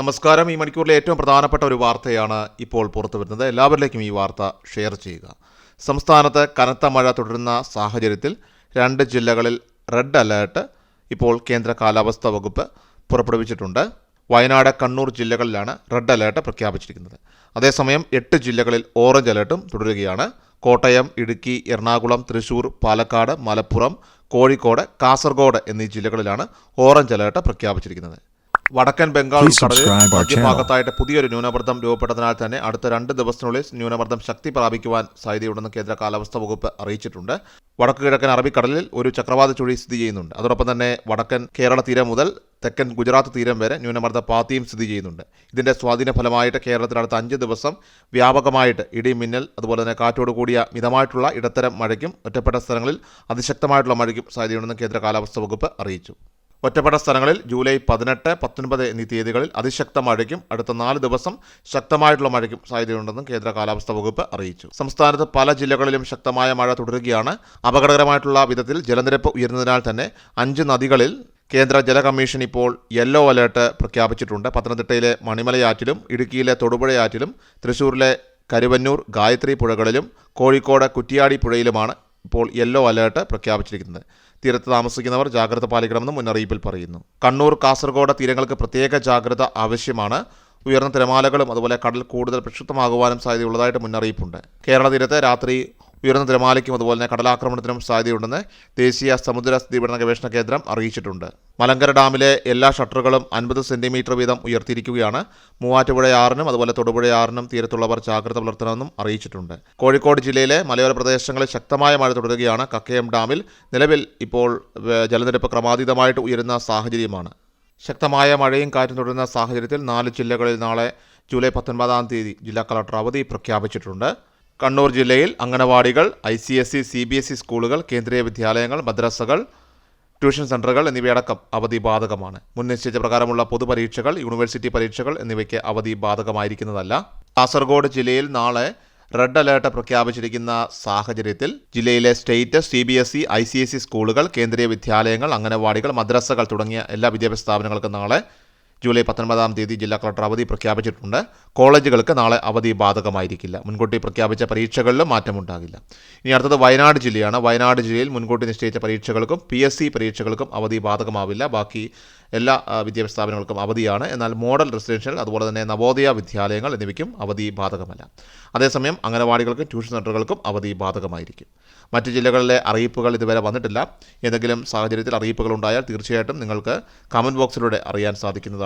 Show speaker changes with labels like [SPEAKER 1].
[SPEAKER 1] നമസ്കാരം ഈ മണിക്കൂറിലെ ഏറ്റവും പ്രധാനപ്പെട്ട ഒരു വാർത്തയാണ് ഇപ്പോൾ പുറത്തു വരുന്നത് എല്ലാവരിലേക്കും ഈ വാർത്ത ഷെയർ ചെയ്യുക സംസ്ഥാനത്ത് കനത്ത മഴ തുടരുന്ന സാഹചര്യത്തിൽ രണ്ട് ജില്ലകളിൽ റെഡ് അലേർട്ട് ഇപ്പോൾ കേന്ദ്ര കാലാവസ്ഥാ വകുപ്പ് പുറപ്പെടുവിച്ചിട്ടുണ്ട് വയനാട് കണ്ണൂർ ജില്ലകളിലാണ് റെഡ് അലേർട്ട് പ്രഖ്യാപിച്ചിരിക്കുന്നത് അതേസമയം എട്ട് ജില്ലകളിൽ ഓറഞ്ച് അലേർട്ടും തുടരുകയാണ് കോട്ടയം ഇടുക്കി എറണാകുളം തൃശൂർ പാലക്കാട് മലപ്പുറം കോഴിക്കോട് കാസർഗോഡ് എന്നീ ജില്ലകളിലാണ് ഓറഞ്ച് അലേർട്ട് പ്രഖ്യാപിച്ചിരിക്കുന്നത് വടക്കൻ ബംഗാൾ ഉൾക്കടലിൽ മധ്യഭാഗത്തായിട്ട് പുതിയൊരു ന്യൂനമർദ്ദം രൂപപ്പെട്ടതിനാൽ തന്നെ അടുത്ത രണ്ട് ദിവസത്തിനുള്ളിൽ ന്യൂനമർദ്ദം ശക്തി പ്രാപിക്കുവാൻ സാധ്യതയുണ്ടെന്ന് കേന്ദ്ര കാലാവസ്ഥാ വകുപ്പ് അറിയിച്ചിട്ടുണ്ട് വടക്കു കിഴക്കൻ അറബിക്കടലിൽ ഒരു ചക്രവാത ചുഴി സ്ഥിതി ചെയ്യുന്നുണ്ട് അതോടൊപ്പം തന്നെ വടക്കൻ കേരള തീരം മുതൽ തെക്കൻ ഗുജറാത്ത് തീരം വരെ ന്യൂനമർദ്ദ പാത്തിയും സ്ഥിതി ചെയ്യുന്നുണ്ട് ഇതിന്റെ സ്വാധീന ഫലമായിട്ട് അടുത്ത അഞ്ച് ദിവസം വ്യാപകമായിട്ട് ഇടിമിന്നൽ അതുപോലെ തന്നെ കാറ്റോട് കൂടിയ മിതമായിട്ടുള്ള ഇടത്തരം മഴയ്ക്കും ഒറ്റപ്പെട്ട സ്ഥലങ്ങളിൽ അതിശക്തമായിട്ടുള്ള മഴയ്ക്കും സാധ്യതയുണ്ടെന്ന് കേന്ദ്ര കാലാവസ്ഥാ വകുപ്പ് അറിയിച്ചു ഒറ്റപ്പെട്ട സ്ഥലങ്ങളിൽ ജൂലൈ പതിനെട്ട് പത്തൊൻപത് എന്നീ തീയതികളിൽ അതിശക്ത മഴയ്ക്കും അടുത്ത നാല് ദിവസം ശക്തമായിട്ടുള്ള മഴയ്ക്കും സാധ്യതയുണ്ടെന്നും കേന്ദ്ര കാലാവസ്ഥാ വകുപ്പ് അറിയിച്ചു സംസ്ഥാനത്ത് പല ജില്ലകളിലും ശക്തമായ മഴ തുടരുകയാണ് അപകടകരമായിട്ടുള്ള വിധത്തിൽ ജലനിരപ്പ് ഉയരുന്നതിനാൽ തന്നെ അഞ്ച് നദികളിൽ കേന്ദ്ര ജല കമ്മീഷൻ ഇപ്പോൾ യെല്ലോ അലേർട്ട് പ്രഖ്യാപിച്ചിട്ടുണ്ട് പത്തനംതിട്ടയിലെ മണിമലയാറ്റിലും ഇടുക്കിയിലെ തൊടുപുഴയാറ്റിലും തൃശൂരിലെ കരുവന്നൂർ ഗായത്രി പുഴകളിലും കോഴിക്കോട് കുറ്റിയാടി പുഴയിലുമാണ് ഇപ്പോൾ യെല്ലോ അലേർട്ട് പ്രഖ്യാപിച്ചിരിക്കുന്നത് തീരത്ത് താമസിക്കുന്നവർ ജാഗ്രത പാലിക്കണമെന്ന് മുന്നറിയിപ്പിൽ പറയുന്നു കണ്ണൂർ കാസർഗോഡ് തീരങ്ങൾക്ക് പ്രത്യേക ജാഗ്രത ആവശ്യമാണ് ഉയർന്ന തിരമാലകളും അതുപോലെ കടൽ കൂടുതൽ പ്രക്ഷുബ്ധമാകുവാനും സാധ്യതയുള്ളതായിട്ട് മുന്നറിയിപ്പുണ്ട് കേരള തീരത്ത് രാത്രി ഉയർന്ന തിരമാലയ്ക്കും അതുപോലെ തന്നെ കടലാക്രമണത്തിനും സാധ്യതയുണ്ടെന്ന് ദേശീയ സമുദ്ര സ്ഥിരീകരണ ഗവേഷണ കേന്ദ്രം അറിയിച്ചിട്ടുണ്ട് മലങ്കര ഡാമിലെ എല്ലാ ഷട്ടറുകളും അൻപത് സെന്റിമീറ്റർ വീതം ഉയർത്തിയിരിക്കുകയാണ് മൂവാറ്റുപുഴ ആറിനും അതുപോലെ തൊടുപുഴ ആറിനും തീരത്തുള്ളവർ ജാഗ്രത പുലർത്തണമെന്നും അറിയിച്ചിട്ടുണ്ട് കോഴിക്കോട് ജില്ലയിലെ മലയോര പ്രദേശങ്ങളിൽ ശക്തമായ മഴ തുടരുകയാണ് കക്കയം ഡാമിൽ നിലവിൽ ഇപ്പോൾ ജലനിരപ്പ് ക്രമാതീതമായിട്ട് ഉയരുന്ന സാഹചര്യമാണ് ശക്തമായ മഴയും കാറ്റും തുടരുന്ന സാഹചര്യത്തിൽ നാല് ജില്ലകളിൽ നാളെ ജൂലൈ പത്തൊൻപതാം തീയതി ജില്ലാ കളക്ടർ അവധി പ്രഖ്യാപിച്ചിട്ടുണ്ട് കണ്ണൂർ ജില്ലയിൽ അംഗനവാടികൾ I C S C C B S E സ്കൂളുകൾ കേന്ദ്രീയ വിദ്യാലയങ്ങൾ മദ്രസകൾ ട്യൂഷൻ സെൻ്ററുകൾ എന്നിവയടക്കം അവധി ബാധകമാണ് മുൻ നിശ്ചയിച്ച പ്രകാരമുള്ള പൊതുപരീക്ഷകൾ യൂണിവേഴ്സിറ്റി പരീക്ഷകൾ എന്നിവയ്ക്ക് അവധി ബാധകമായിരിക്കുന്നതല്ല കാസർഗോഡ് ജില്ലയിൽ നാളെ റെഡ് അലേർട്ട് പ്രഖ്യാപിച്ചിരിക്കുന്ന സാഹചര്യത്തിൽ ജില്ലയിലെ state C B S E I C S E സ്കൂളുകൾ കേന്ദ്രീയ വിദ്യാലയങ്ങൾ അംഗനവാടികൾ മദ്രസകൾ തുടങ്ങിയ എല്ലാ വിദ്യാഭ്യാസ സ്ഥാപനങ്ങൾക്കും നാളെ ജൂലൈ പത്തൊൻപതാം തീയതി ജില്ലാ കളക്ടർ അവധി പ്രഖ്യാപിച്ചിട്ടുണ്ട് കോളേജുകൾക്ക് നാളെ അവധി ബാധകമായിരിക്കില്ല മുൻകൂട്ടി പ്രഖ്യാപിച്ച പരീക്ഷകളിലും മാറ്റമുണ്ടാകില്ല ഇനി അടുത്തത് വയനാട് ജില്ലയാണ് വയനാട് ജില്ലയിൽ മുൻകൂട്ടി നിശ്ചയിച്ച പരീക്ഷകൾക്കും പി എസ് സി പരീക്ഷകൾക്കും അവധി ബാധകമാവില്ല ബാക്കി എല്ലാ വിദ്യാഭ്യാസ സ്ഥാപനങ്ങൾക്കും അവധിയാണ് എന്നാൽ മോഡൽ റെസിഡൻഷ്യൽ അതുപോലെ തന്നെ നവോദയ വിദ്യാലയങ്ങൾ എന്നിവയ്ക്കും അവധി ബാധകമല്ല അതേസമയം അംഗനവാടികൾക്കും ട്യൂഷൻ സെൻ്ററുകൾക്കും അവധി ബാധകമായിരിക്കും മറ്റ് ജില്ലകളിലെ അറിയിപ്പുകൾ ഇതുവരെ വന്നിട്ടില്ല ഏതെങ്കിലും സാഹചര്യത്തിൽ അറിയിപ്പുകൾ ഉണ്ടായാൽ തീർച്ചയായിട്ടും നിങ്ങൾക്ക് കമൻറ്റ് ബോക്സിലൂടെ അറിയാൻ സാധിക്കുന്നതാണ്